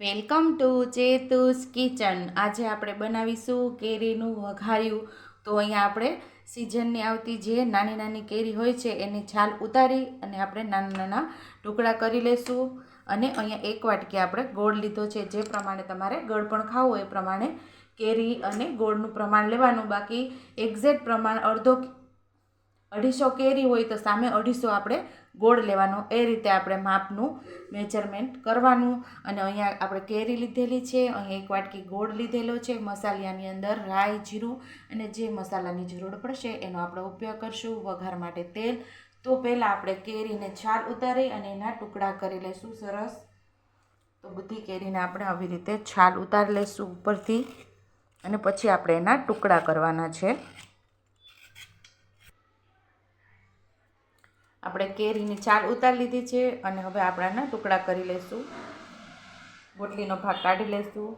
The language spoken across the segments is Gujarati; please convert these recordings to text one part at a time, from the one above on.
Welcome to ચેતુસ kitchen. આજે આપણે બનાવીશું કેરીનું વઘાર્યું. તો અહીંયા આપણે સિઝનની આવતી જે નાની નાની કેરી હોય છે એની છાલ ઉતારી અને આપણે નાના નાના ટુકડા કરી લેશું. અને અહીંયા એક વાટકી આપણે ગોળ લીધો છે. જે પ્રમાણે તમારે ગળ પણ ખાવું એ પ્રમાણે કેરી અને ગોળનું પ્રમાણ લેવાનું. બાકી એક્ઝેક્ટ પ્રમાણ અડધો અઢીસો કેરી હોય તો સામે અઢીસો આપણે ગોળ લેવાનો. એ રીતે આપણે માપનું મેજરમેન્ટ કરવાનું. અને અહીંયા આપણે કેરી લીધેલી છે અહીંયા એક વાટકી ગોળ લીધેલો છે મસાલિયાની અંદર રાઈ, જીરું અને જે મસાલાની જરૂર પડશે એનો આપણે ઉપયોગ કરશું. વઘાર માટે તેલ. તો પહેલાં આપણે કેરીને છાલ ઉતારી અને એના ટુકડા કરી લઈશું સરસ. તો બધી કેરીને આપણે આવી રીતે છાલ ઉતારી લઈશું ઉપરથી. અને પછી આપણે એના ટુકડા કરવાના છે. આપણે કેરીની છાલ ઉતારી લીધી છે અને હવે આપણે આના ટુકડા કરી લઈશું ગોટલીનો ભાગ કાઢી લઈશું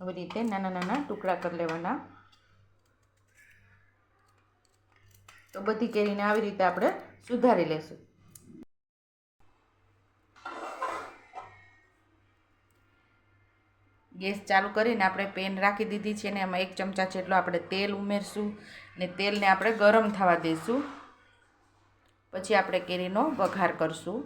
આવી રીતે નાના નાના ટુકડા કરી લેવાના. તો બધી કેરીને આવી રીતે આપણે સુધારી લઈશું ગેસ ચાલુ કરીને આપણે પેન રાખી દીધી છે ને એમાં એક ચમચા જેટલો આપણે તેલ ઉમેરશું ને તેલને આપણે ગરમ થવા દઈશું પછી આપણે કેરીનો વઘાર કરશું.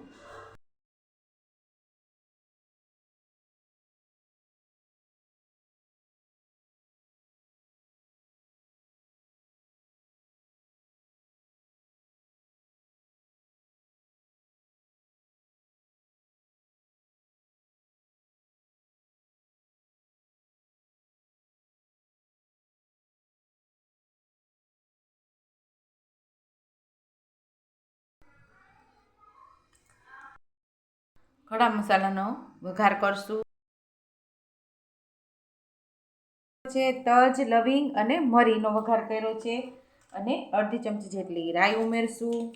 ખડા મસાલાનો વઘાર કરશું. છે તજ, લવિંગ અને મરીનો વઘાર કર્યો છે અને અડધી ચમચી જેટલી રાઈ ઉમેરશું.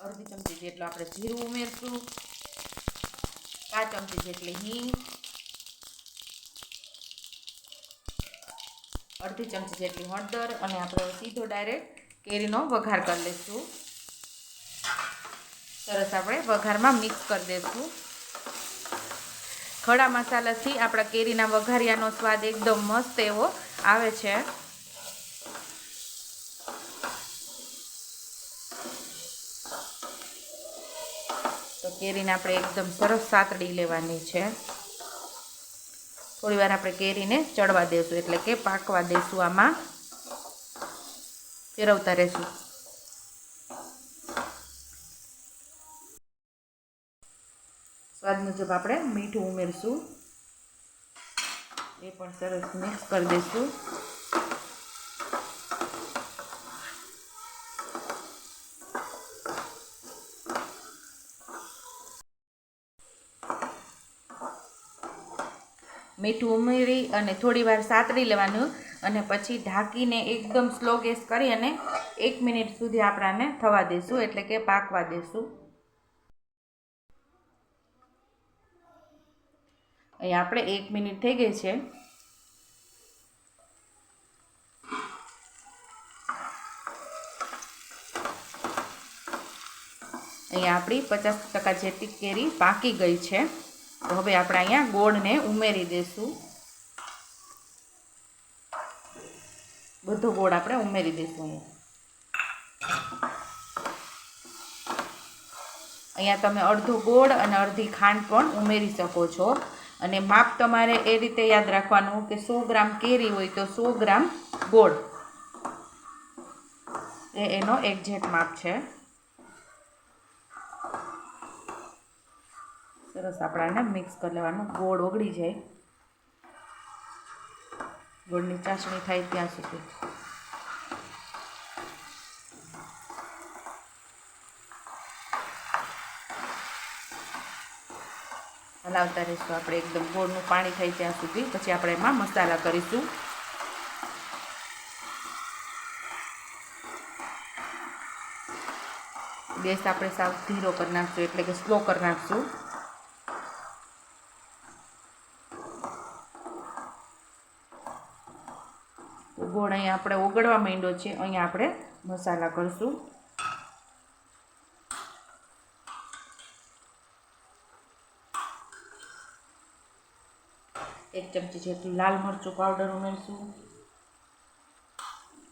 અડધી ચમચી જેટલું આપણે જીરું ઉમેરશું. પાંચ ચમચી જેટલી હિંગ. અડધી ચમચી જેટલી હળદર અને આપણે સીધો ડાયરેક્ટ કેરીનો વઘાર કરી લઈશું. સરસ આપણે વઘારમાં મિક્સ કરી દઈશું ખડા મસાલાથી આપણા કેરીના વઘારિયાનો સ્વાદ એકદમ મસ્ત એવો આવે છે. તો કેરીને આપણે એકદમ સરસ સાતડી લેવાની છે. થોડી વાર આપણે કેરીને ચડવા દઈશું એટલે કે પાકવા દઈશું આમાં. ફેરવતા રહેશું. સ્વાદ મુજબ આપણે મીઠું ઉમેરશું. એ પણ સરસ મિક્સ કરી દઈશું. મીઠું ઉમેરી અને થોડી વાર સાતડી લેવાનું અને પછી ઢાંકીને એકદમ સ્લો ગેસ કરી અને એક મિનિટ સુધી આપણાને થવા દઈશું, એટલે કે પાકવા દઈશું. અહીં આપણે એક મિનિટ થઈ ગઈ છે. અહીંયા આપણી પચાસ ટકા જેટલી કેરી પાકી ગઈ છે. તો હવે આપણે અહીંયા ગોળને ઉમેરી દઈશું. બધો ગોળ આપણે ઉમેરી દઈશું અહીંયા તમે અડધો ગોળ અને અડધી ખાંડ પણ ઉમેરી શકો છો. અને માપ તમારે એ રીતે યાદ રાખવાનું કે સો ગ્રામ કેરી હોય તો સો ગ્રામ ગોળ. એ એનો એક્ઝેક્ટ માપ છે. સરસ આપણાને મિક્સ કરી લેવાનું. ગોળ ઓગળી જાય. ગોળની ચાસણી થાય ત્યાં સુધી. હલાવતા રહીશું. આપણે એકદમ ગોળનું પાણી થાય ત્યાં સુધી. પછી આપણે એમાં મસાલા કરીશું. ગેસ આપણે સાવ ધીરો કરી નાખશું, એટલે કે સ્લો કરી નાખશું. ગોળ અહીંયા આપણે ઓગળવા માંડ્યો છે, અહીંયા આપણે મસાલા કરશું. એક ચમચી જેટલું લાલ મરચું પાવડર ઉમેરશું.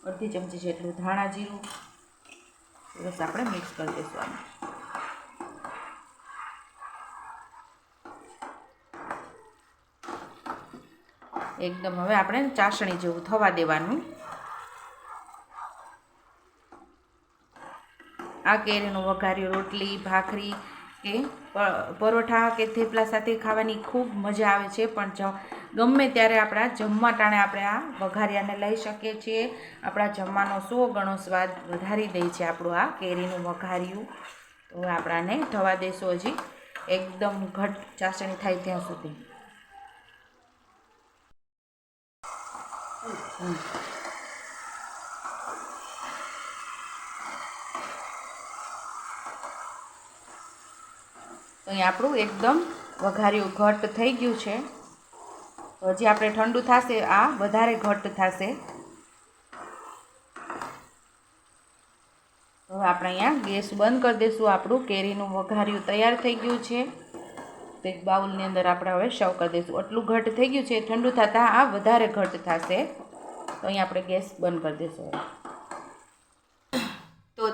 અડધી ચમચી જેટલું ધાણા જીરું. બસ આપણે મિક્સ કરી દઈશું આને એકદમ હવે આપણે ચાસણી જેવું થવા દેવાનું. આ કેરીનું વઘાર્યું રોટલી, ભાખરી કે પરોઠા કે થેપલા સાથે ખાવાની ખૂબ મજા આવે છે. પણ ગમે ત્યારે આપણા જમવા ટાણે આપણે આ વઘારિયાને લઈ શકીએ છીએ. આપણા જમવાનો સો ગણો સ્વાદ વધારી દે છે આપણું આ કેરીનું વઘાર્યું. તો આપણાને થવા દેશું હજી. એકદમ ઘટ ચાસણી થાય ત્યાં સુધી. અહીં આપણું એકદમ વઘાર્યું ઘટ્ટ થઈ ગયું છે. હજી આપણે ઠંડુ થશે, આ વધારે ઘટ થશે. હવે આપણે અહીંયા ગેસ બંધ કરી દઈશું આપણું. કેરીનું વઘાર્યું તૈયાર થઈ ગયું છે. તો એક બાઉલની અંદર આપણે હવે સર્વ કરી દઈશું. આટલું ઘટ થઈ ગયું છે, ઠંડુ થતાં આ વધારે ઘટ થશે. તો અહીં આપણે ગેસ બંધ કરી દઈશું તો